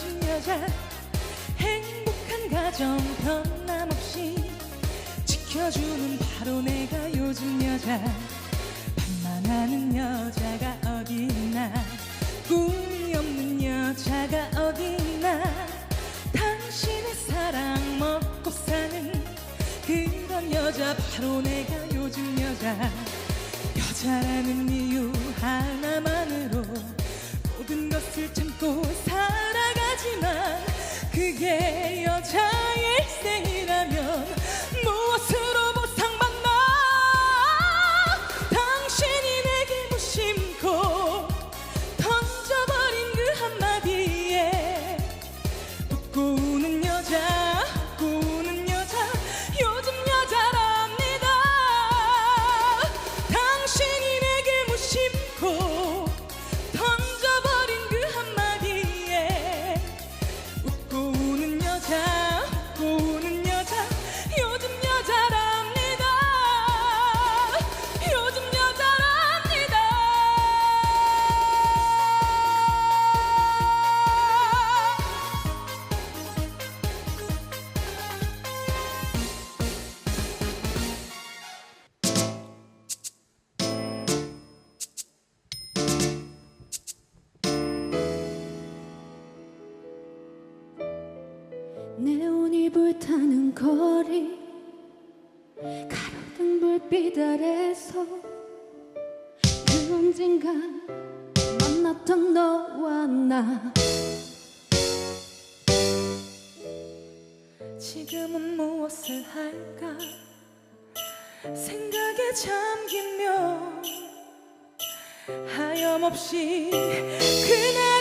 예쁜 여자. 행복한 가정 변함없이 지켜주는 바로 내가 요즘 여자. 반만 하는 여자가 어디 있나 꿈이 없는 여자가 어디 있나. 당신의 사랑 먹고 사는 그런 여자 바로 내가 요즘 여자. 여자라는 이유 하나만으로 모든 것을 참고 살아. 하지만 그게 여자의 일생이라면 무엇으로 없던 너와 나? 지금은 무엇을 할까? 생각에 잠기며 하염없이 그날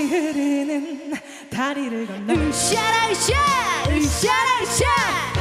같이 흐르는 다리를 건너. 으쌰라으쌰! 으쌰라으쌰!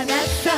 and that's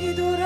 You do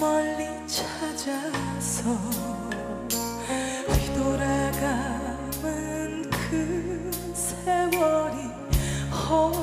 멀리 찾아서 뒤돌아가면 그 세월이 허